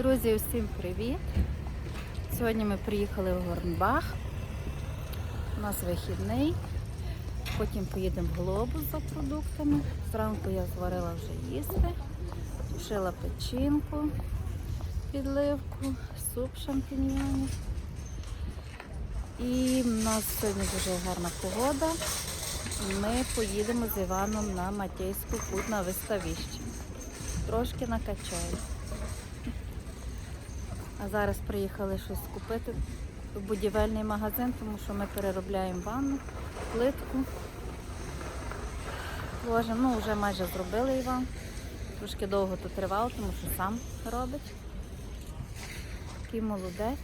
Друзі, усім привіт! Сьогодні ми приїхали в Горнбах. У нас вихідний. Потім поїдемо в глобус за продуктами. Зранку я зварила вже їсти, тушила печінку, підливку, суп шампіньйонів. І в нас сьогодні дуже гарна погода. Ми поїдемо з Іваном на Матейську путь на виставище. Трошки накачаю. А зараз приїхали щось купити в будівельний магазин, тому що ми переробляємо ванну, плитку. Ложимо, ну вже майже зробили Іван. Трошки довго тут тривало, тому що сам робить. Такий молодець.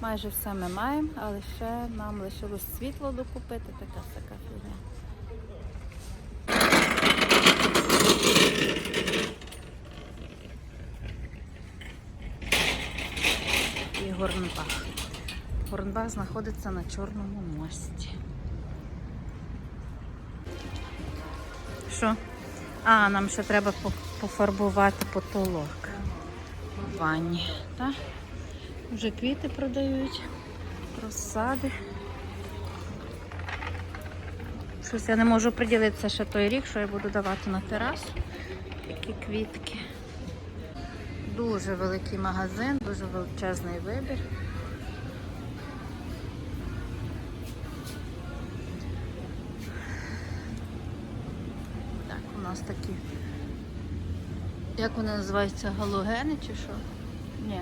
Майже все ми маємо, але ще нам лишилось світло докупити, така така фігня. І Горнбах. Горнбах знаходиться на Чорному мості. Що? А, нам ще треба пофарбувати потолок в ванні. Так? Вже квіти продають, розсади. Щось я не можу приділитися ще той рік, що я буду давати на терасу. Такі квітки. Дуже великий магазин, дуже величезний вибір. Так, у нас такі. Як вони називаються? Галогени чи що? Ні.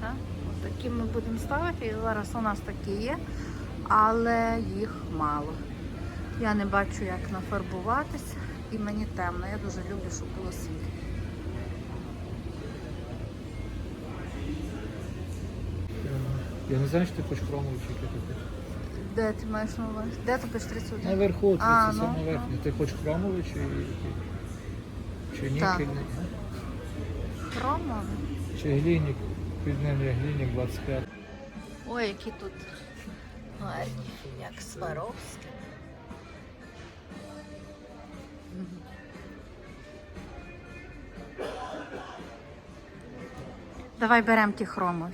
Так? От такі ми будемо ставити. І зараз у нас такі є, але їх мало. Я не бачу, як нафарбуватися, і мені темно. Я дуже люблю, щоб було світло. Я не знаю, що ти хочеш хромову чи яке ти хочеш. Де ти маєш на увазі? Де ти пишеш 31? Наверху, це, А, ну, саме верхнє. Ти хочеш хромову чи, чи Так. нікель? Чи глінік? Під ним є глінік 25. Ой, які тут гарні, як Сваровські. Давай беремо ті хромові.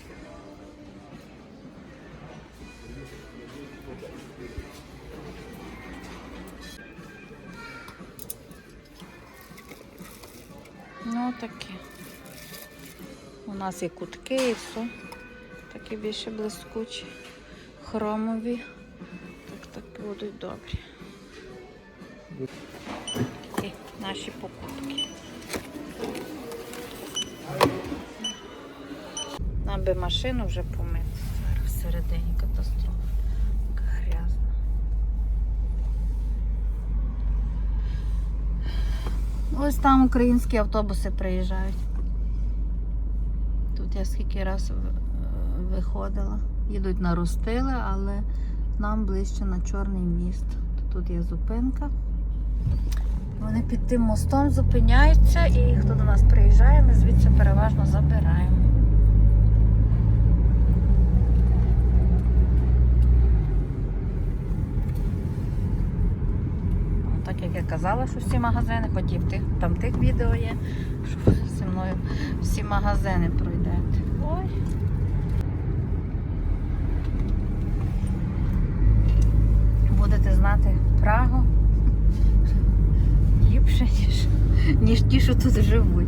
Такі. У нас і кутки і все. Такі більше блискучі, хромові. Так, так будуть добрі. І наші покупки. Нам би машину вже Ось там українські автобуси приїжджають. Тут я скільки раз виходила. Їдуть на Ростили, але нам ближче на Чорний міст. Тут є зупинка. Вони під тим мостом зупиняються і хто до нас приїжджає, ми звідси переважно забираємо. Ну, Так як я казала, що всі магазини, і тих, там тих відео є, що зі мною всі магазини пройдете. Ой. Будете знати Прагу ліпше, ніж, ніж ті, що тут живуть.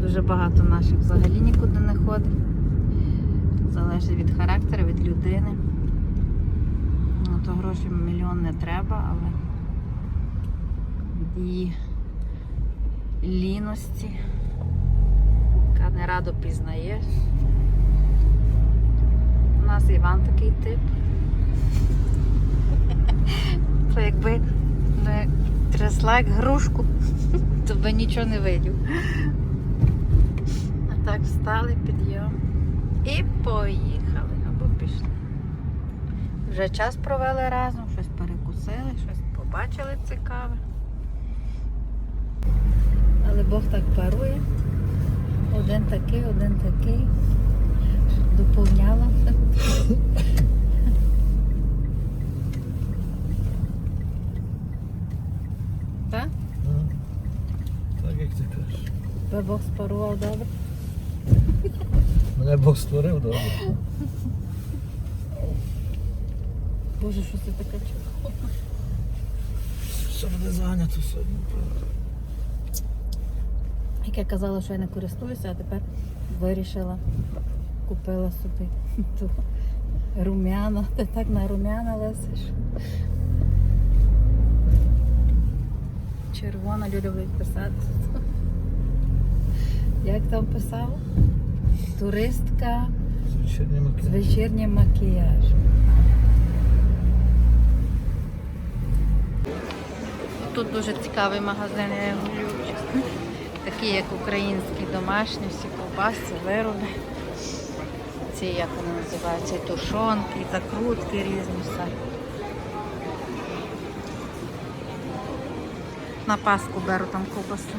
Дуже багато наших взагалі нікуди не ходить. Залежить від характеру, від людини. Ну, то гроші мільйон не треба, але її ліності, яка не радо пізнаєш. У нас Іван такий тип. То якби не трясла як грушку, то би нічого не видів. А так встали, підйом і поїхали або пішли. Вже час провели разом, щось перекусили, щось побачили цікаве. Але Бог так парує. Один такий, один такий. Доповняла. Так? Так як ти кажеш. Тебе Бог спарував добре. Мене Бог створив, добре. Боже, що це таке чого? Все буде зайнято сьогодні. Як я казала, що я не користуюся, а тепер вирішила, купила собі ту румяна. Ти так на румяна лесиш. Червона люди будуть писати. Як там писав? Туристка з вечірнім макіяжем. Тут дуже цікавий магазин, я його люблю. Такі, як українські домашні, всі ковбаси, вироби. Ці, як вони називаються, тушонки, закрутки різні все. На Пасху беру там ковбасу.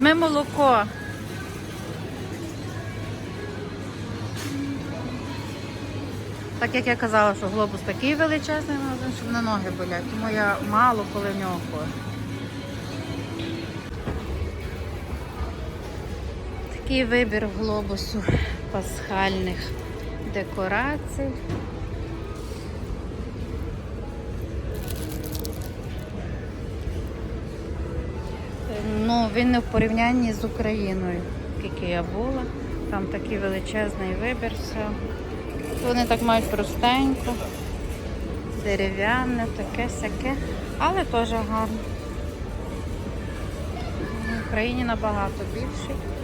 Ми молоко. Так як я казала, що глобус такий величезний магазин, що на ноги болять, тому я мало коли в нього ходжу. Такий вибір глобусу пасхальних декорацій. Ну, він не в порівнянні з Україною, скільки я була. Там такий величезний вибір всього. Вони так мають простенько, дерев'яне, таке сяке, але теж гарно. В Україні набагато більший.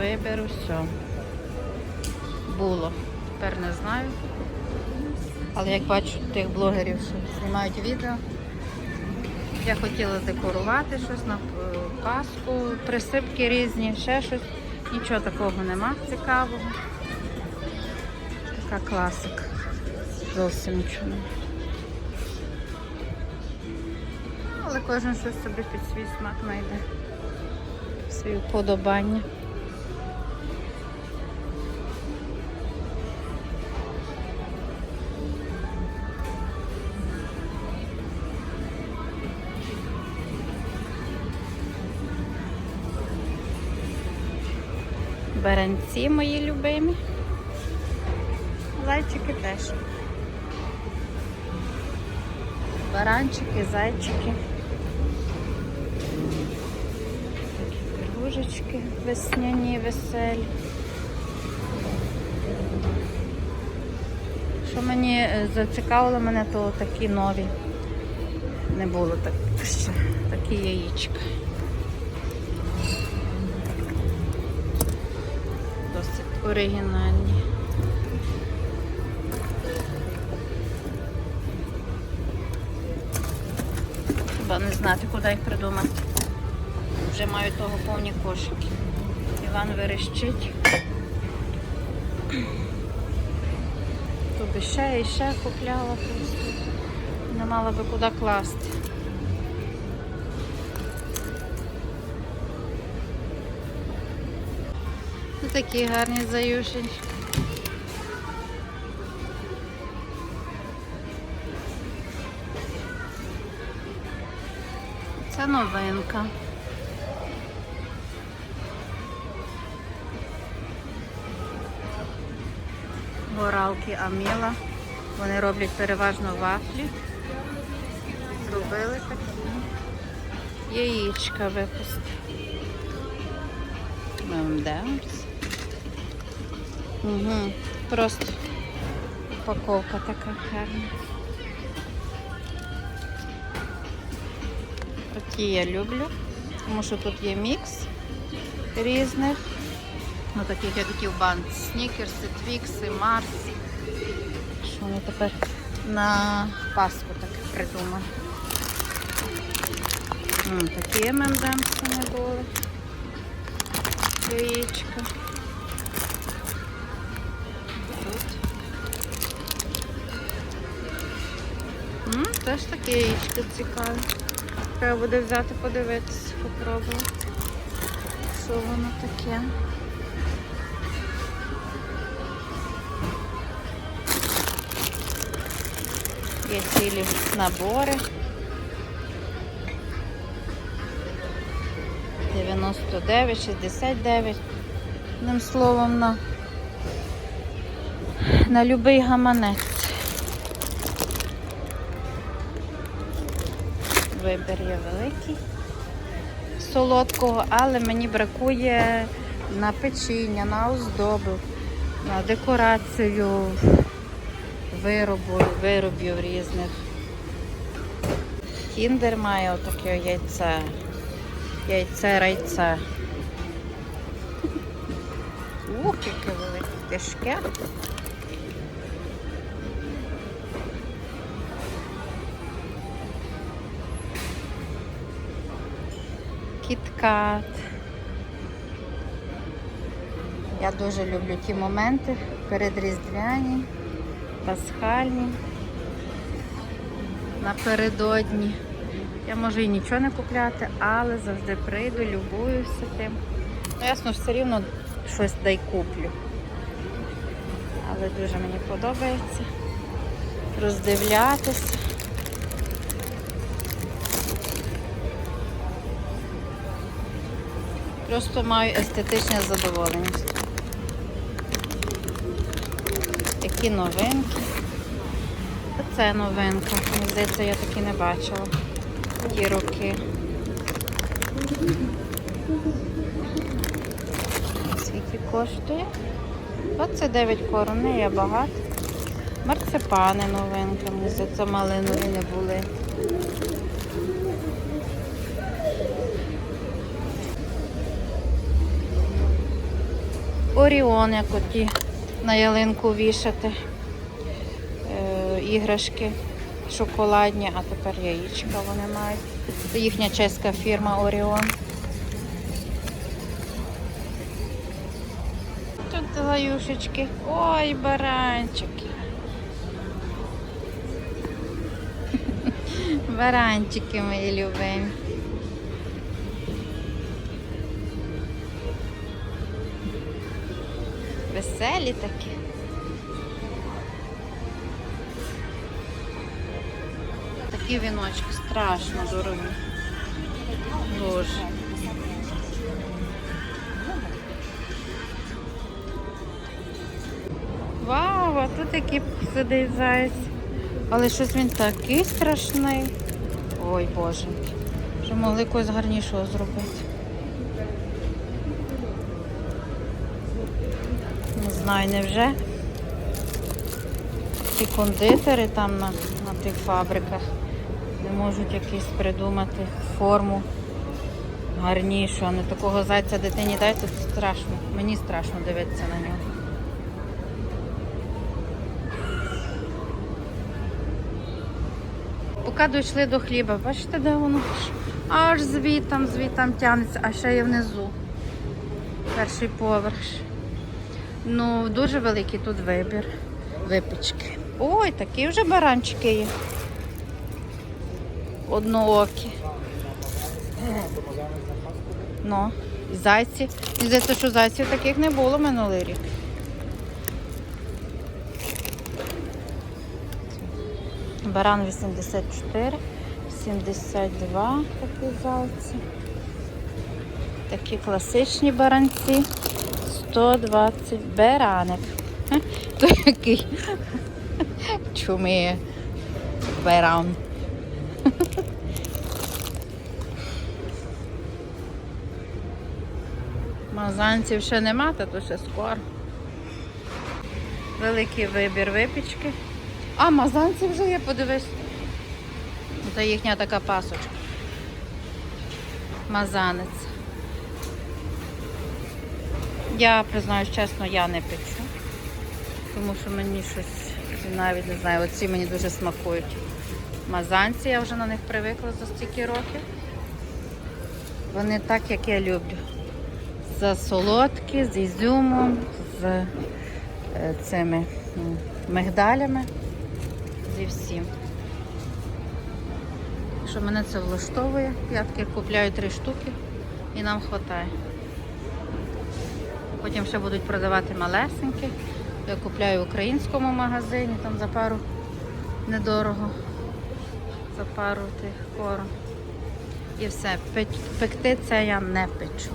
Виберу все. Було. Тепер не знаю. Але як бачу тих блогерів, що знімають відео, я хотіла декорувати щось на е, Пасху, присипки різні, ще щось. Нічого такого нема цікавого. Така класика. Зовсім нічого. Але кожен щось собі під свій смак знайде. Свої вподобання. Баранці мої любимі. Зайчики теж. Баранчики, зайчики. Такі пирожечки весняні, веселі. Що мені е, зацікавило мене, то такі нові. Не було так такі яєчка. Оригінальні. Хіба не знати, куди їх придумати. Вже маю того повні кошики. Іван верещить. Тут ще і ще купляла просто. Не мала би куди класти. Такі гарні заюшеньки. Це новинка. Горалки Аміла. Вони роблять переважно вафлі. Зробили такі. Яєчка випустили. Мемдемс. Угу. Просто упаковка така гарна. Такі я люблю, тому що тут є мікс різних. Ну, таких як ті в банці. Снікерси, твікси, Марс. Що вони тепер на Пасху так придумали. М, Такі ММДМси не були. Яєчка. Теж таке яєчко цікаве. Треба буде взяти, подивитися, попробувати. Що воно таке? Є цілі набори. 99, 69. Одним словом, на, на любий гаманець. Вибір є великий солодкого, але мені бракує на печіння, на оздоби, на декорацію виробу, виробів різних. Кіндер має отаке яйце. Яйце райце. Ух, яке велике тяжке. Кіткат. Я дуже люблю ті моменти передріздвяні, пасхальні, напередодні. Я можу і нічого не купляти, але завжди прийду, любуюся тим. Ну, ясно, все рівно щось дай куплю. Але дуже мені подобається роздивлятися. Просто маю естетичне задоволення. Які новинки. Це новинка. Здається, я такі не бачила. Ті роки. Скільки коштує? 29 корон, є багато. Марципани новинка, мені здається, малинові не були. Оріон, як оті на ялинку вішати. Е, іграшки шоколадні, а тепер яєчка вони мають. Це їхня чеська фірма Оріон. Тут лаюшечки. Ой, баранчики. Баранчики мої любимі. Веселі такі. Такі віночки страшно дорогі. Боже. Вау, а тут який сидить заяць. Але щось він такий страшний. Ой, боже. Вже могли когось гарнішого зробити. Не знаю, невже. Ці кондитери там на, на тих фабриках не можуть якісь придумати форму гарнішу, а не такого зайця дитині дайте, це страшно. Мені страшно дивитися на нього. Поки дійшли до хліба, бачите, де воно? Аж звітом, звітом тягнеться, а ще є внизу. Перший поверх. Ну, дуже великий тут вибір випічки. Ой, такі вже баранчики є. Одноокі. Ну, і зайці. І здається, що зайців таких не було минулий рік. Баран 84, 72 такі зайці. Такі класичні баранці. 120 бераник. То який чуміє беран. Мазанців ще нема, та то ще скоро. Великий вибір випічки. А, мазанці вже є, подивись. Це їхня така пасочка. Мазанець. Я признаюсь чесно, я не печу. Тому що мені щось навіть не знаю, оці мені дуже смакують. Мазанці, я вже на них привикла за стільки років. Вони так, як я люблю. За солодкі, з ізюмом, з е, цими мигдалями, зі всім. Що мене це влаштовує. Я таки купляю три штуки і нам вистачає. Потім ще будуть продавати малесенькі. Я купляю в українському магазині, там за пару недорого. За пару тих корм. І все. Пек- Пекти це я не печу.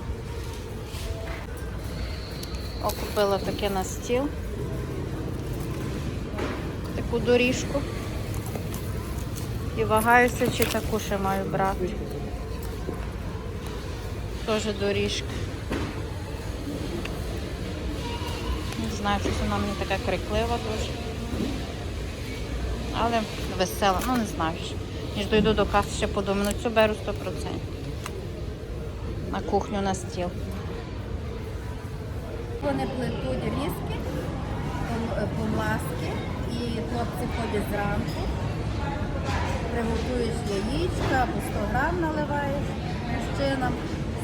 О, купила таке на стіл. Таку доріжку. І вагаюся, чи таку ще маю брати. Теж доріжка. Не знаю, щось вона мені така криклива дуже. Але весела, ну не знаю. ще. Ніж дойду до каси, ще подумаю, ну цю беру 100%. На кухню на стіл. Вони плетуть різки, пом- помласки, і хлопці ходять зранку, приготуєш яєчка або 100 грам наливаєш мужчинам,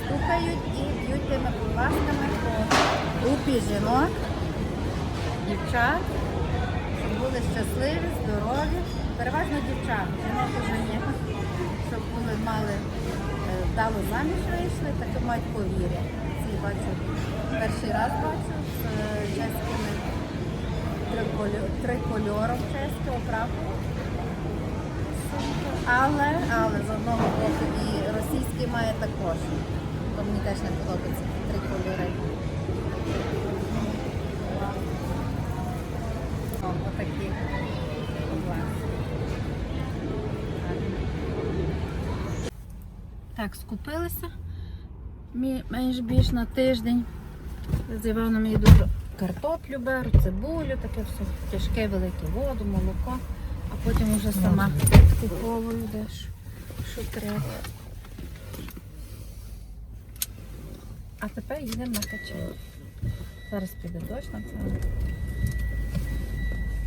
стукають і б'ють тими помласками по групі жінок, дівчат, щоб були щасливі, здорові, переважно дівчат, жінок уже ні, щоб були мали е, вдало заміж вийшли, таке мають повір'я. Ці бачу, перший раз бачу з е, чеськими трикольо- трикольором чеського прапору. Але, але з одного боку і російський має також. То мені теж не подобається три кольори. О, Отакі. Клас. Так, скупилися. Менш більш на тиждень. З Іваном я дуже картоплю беру, цибулю, таке все тяжке, велике воду, молоко, а потім вже сама куповую дещо, що треба. А тепер їдемо на качелі. Зараз піде дощ на це.